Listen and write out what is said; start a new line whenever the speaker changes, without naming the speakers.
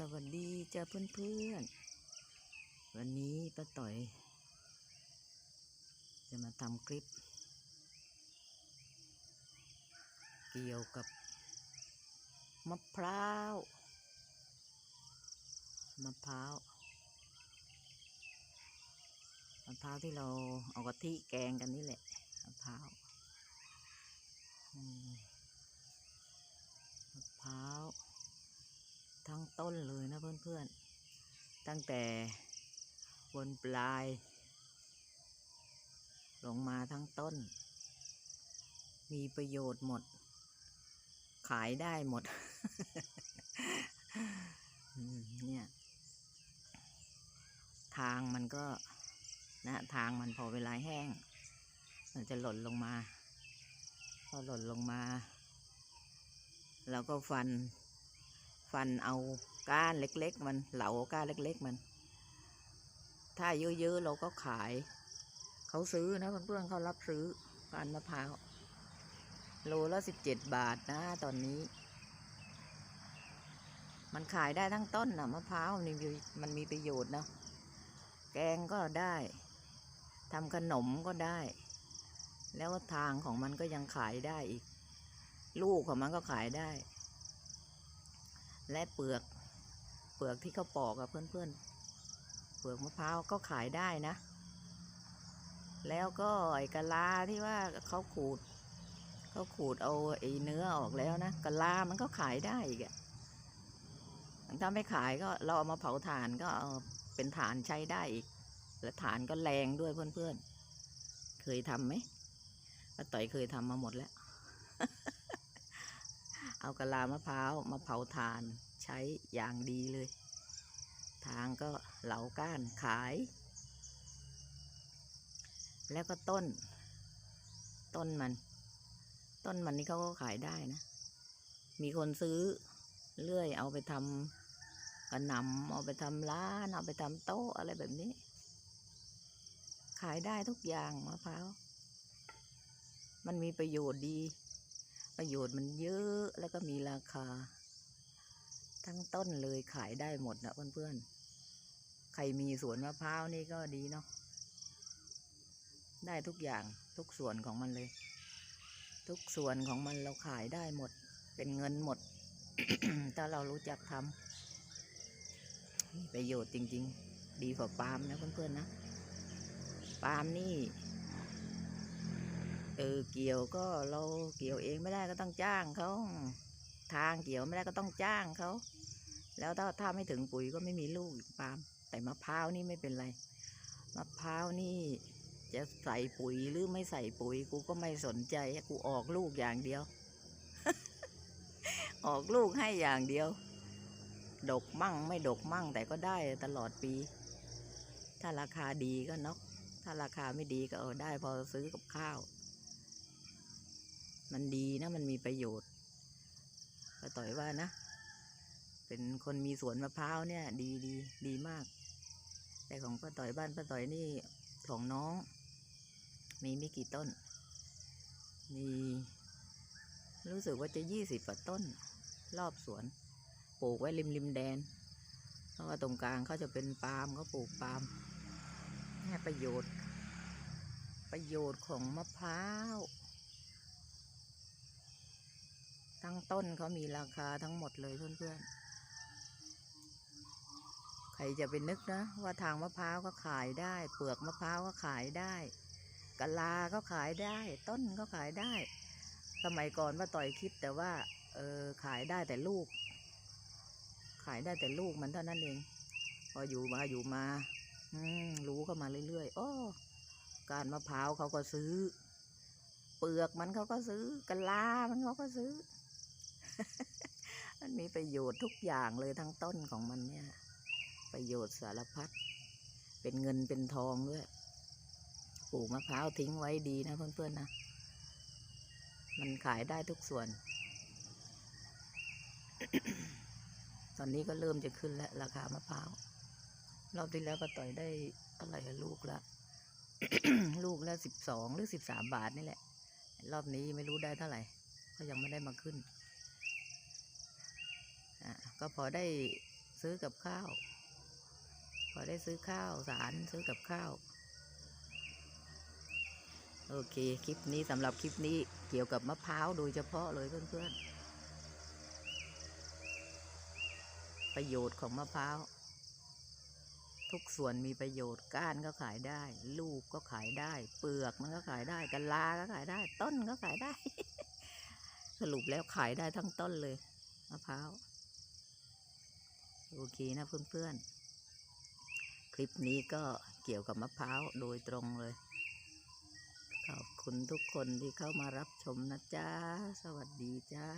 สวัสดีจ้าเพื่อนๆ วันนี้ป้าต่อย จะมาทำคลิป เกี่ยวกับ มะพร้าว มะพร้าว มะพร้าวที่เราเอากะทิแกงกันนี่แหละ มะพร้าวมะพร้าว ทั้งต้นเลยนะเพื่อนๆ ตั้งแต่บนปลาย ลงมาทั้งต้น มีประโยชน์หมด ขายได้หมด เนี่ย ทางมันก็นะทางมันพอเวลาแห้ง มันจะหล่นลงมา พอหล่นลงมา เราก็ฟัน ฟันเอาก้านเล็ก ๆ มันเหลาก้านเล็ก ๆ มัน ถ้าเยอะ ๆ เราก็ขาย เขาซื้อนะเพื่อนๆเขารับซื้อก้านมะพร้าวโลละสิบเจ็ดบาทนะ ตอนนี้ มันขายได้ทั้งต้นนะมะพร้าวมันมีมันมีประโยชน์เนาะแกงก็ได้ทำขนมก็ได้ แล้วทางของมันก็ยังขายได้อีก ลูกของมันก็ขายได้ และเปลือก เปลือกที่เขาปอกอะเพื่อนๆ เปลือกมะพร้าวก็ขายได้นะ แล้วก็ไอ้กะลาที่ว่าเขาขูดเขาขูดเอาไอ้เนื้อออกแล้วนะกะลามันก็ขายได้อีกอะถ้าไม่ขายก็เราเอามาเผาถ่านก็เอาเป็นฐานใช้ได้อีก และฐานก็แรงด้วยเพื่อนๆ เคยทำไหมป้าต่อยเคยทำมาหมดแล้ว เอากะลามะพร้าวมาเผาถ่านใช้อย่างดีเลย ทางก็เหลาก้านขาย แล้วก็ต้น ต้นมัน ต้นมันนี่เขาก็ขายได้นะ มีคนซื้อเลื่อยเอาไปทำกระหนำเอาไปทำร้านเอาไปทำโต๊ะอะไรแบบนี้ ขายได้ทุกอย่างมะพร้าวมันมีประโยชน์ดี ประโยชน์มันเยอะแล้วก็มีราคา ทั้งต้นเลยขายได้หมดนะเพื่อนๆ ใครมีสวนมะพร้าวนี่ก็ดีเนาะได้ทุกอย่างทุกส่วนของมันเลย ทุกส่วนของมันเราขายได้หมด เป็นเงินหมด ถ้าเรารู้จักทำมีประโยชน์จริง ๆ ดีกว่าปาล์มนะเพื่อนๆนะปาล์มนี่ เออเกี่ยวก็เราเกี่ยวเองไม่ได้ก็ต้องจ้างเขาทางเกี่ยวไม่ได้ก็ต้องจ้างเขาแล้วถ้าถ้าไม่ถึงปุ๋ยก็ไม่มีลูกปาล์มแต่มะพร้าวนี่ไม่เป็นไรมะพร้าวนี่จะใส่ปุ๋ยหรือไม่ใส่ปุ๋ยกูก็ไม่สนใจกูออกลูกอย่างเดียว ออกลูกให้อย่างเดียว ดกมั่งไม่ดกมั่งแต่ก็ได้ตลอดปี ถ้าราคาดีก็นกถ้าราคาไม่ดีก็เออได้พอซื้อกับข้าว มันดีนะ มันมีประโยชน์ป้าต่อยว่านะ เป็นคนมีสวนมะพร้าวเนี่ย ดีดีดีมาก แต่ของป้าต่อยบ้านป้าต่อยนี่ของน้อง มีไม่กี่ต้น มี รู้สึกว่าจะยี่สิบกว่าต้น รอบสวน ปลูกไว้ริมริมแดน เพราะว่าตรงกลางเขาจะเป็นปาล์มเขาปลูกปาล์มเนี่ยประโยชน์ ประโยชน์ของมะพร้าว ทั้งต้นเขามีราคาทั้งหมดเลยเพื่อนๆ ใครจะไปนึกนะ ว่าทางมะพร้าวก็ขายได้ เปลือกมะพร้าวก็ขายได้กะลาก็ขายได้ ต้นก็ขายได้ สมัยก่อนว่าต่อยคิดแต่ว่าเออขายได้แต่ลูก ขายได้แต่ลูกมันเท่านั้นเอง พออยู่มาอยู่มา อืมรู้เข้ามาเรื่อยๆโอ้การมะพร้าวเขาก็ซื้อ เปลือกมันเขาก็ซื้อกะลามันเขาก็ซื้อ มันมีประโยชน์ทุกอย่างเลยทั้งต้นของมันเนี่ย ประโยชน์สารพัด เป็นเงินเป็นทองด้วย ปลูกมะพร้าวทิ้งไว้ดีนะเพื่อนๆนะ มันขายได้ทุกส่วน ตอนนี้ก็เริ่มจะขึ้นแล้ว ราคามะพร้าว รอบที่แล้วก็ต่อยได้อะไรลูกละลูกละสิบสองหรือสิบสามบาทนี่แหละ รอบนี้ไม่รู้ได้เท่าไหร่ ก็ยังไม่ได้มาขึ้น ก็พอได้ซื้อกับข้าว พอได้ซื้อข้าวสารซื้อกับข้าว โอเค คลิปนี้สำหรับคลิปนี้เกี่ยวกับมะพร้าวโดยเฉพาะเลยเพื่อนๆ ประโยชน์ของมะพร้าว ทุกส่วนมีประโยชน์ก้านก็ขายได้ ลูกก็ขายได้ เปลือกมันก็ขายได้กะลาก็ขายได้ ต้นก็ขายได้ สรุปแล้วขายได้ทั้งต้นเลยมะพร้าว โอเคนะเพื่อนๆ คลิปนี้ก็เกี่ยวกับมะพร้าวโดยตรงเลย ขอบคุณทุกคนที่เข้ามารับชมนะจ๊ะ สวัสดีจ้า